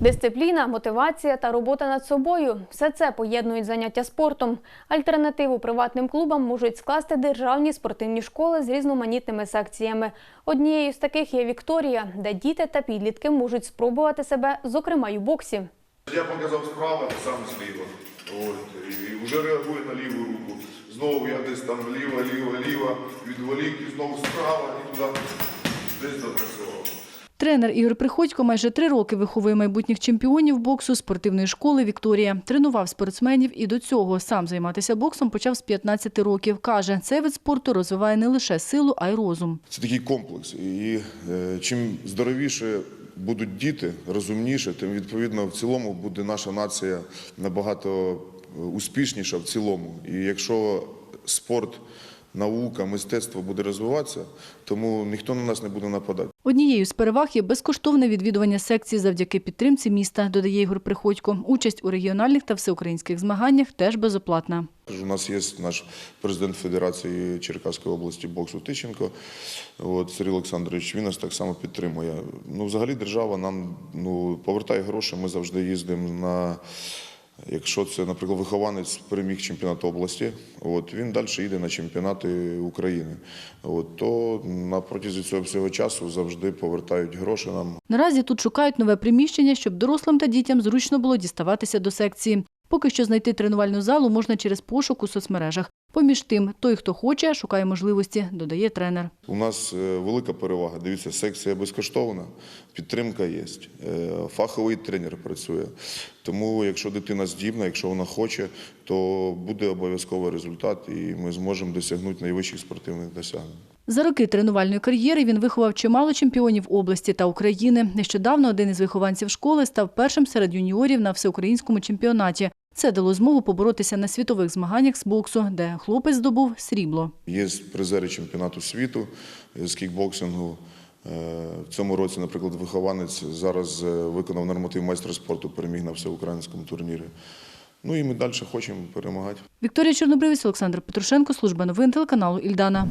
Дисципліна, мотивація та робота над собою все це поєднують заняття спортом. Альтернативу приватним клубам можуть скласти державні спортивні школи з різноманітними секціями. Однією з таких є Вікторія, де діти та підлітки можуть спробувати себе, зокрема й у боксі. Я показав справа, сам зліва. От, і вже реагує на ліву руку. Знову я десь там ліва, ліва, ліва, відволік і знову справа, і туди десь допрацював. Тренер Ігор Приходько майже три роки виховує майбутніх чемпіонів боксу спортивної школи Вікторія. Тренував спортсменів і до цього сам займатися боксом почав з 15 років. Каже, цей вид спорту розвиває не лише силу, а й розум. Це такий комплекс. І е, чим здоровіше будуть діти, розумніше, тим відповідно в цілому буде наша нація набагато е, успішніша в цілому. І якщо спорт, наука, мистецтво буде розвиватися, тому ніхто на нас не буде нападати. Однією з переваг є безкоштовне відвідування секцій завдяки підтримці міста, додає Ігор Приходько. Участь у регіональних та всеукраїнських змаганнях теж безоплатна. У нас є наш президент Федерації Черкаської області боксу Тищенко, от, Сергій Олександрович, він нас так само підтримує. Ну, взагалі держава нам ну, повертає гроші, ми завжди їздимо на. Якщо це, наприклад, вихованець переміг чемпіонат області, от, він далі йде на чемпіонати України. От, то на протязі цього всього часу завжди повертають гроші нам. Наразі тут шукають нове приміщення, щоб дорослим та дітям зручно було діставатися до секції. Поки що знайти тренувальну залу можна через пошук у соцмережах. Поміж тим, той, хто хоче, шукає можливості, додає тренер. У нас е, велика перевага. Дивіться, секція безкоштовна, підтримка є, е, фаховий тренер працює. Тому, якщо дитина здібна, якщо вона хоче, то буде обов'язково результат, і ми зможемо досягнути найвищих спортивних досягнень. За роки тренувальної кар'єри він виховав чимало чемпіонів області та України. Нещодавно один із вихованців школи став першим серед юніорів на всеукраїнському чемпіонаті. Це дало змогу поборотися на світових змаганнях з боксу, де хлопець здобув срібло. Є призери чемпіонату світу з кікбоксингу. Е, В цьому році, наприклад, вихованець зараз е, виконав норматив майстра спорту, переміг на всеукраїнському турнірі. Ну і ми далі хочемо перемагати. Вікторія Чорнобривець, Олександр Петрушенко, служба новин телеканалу Ільдана.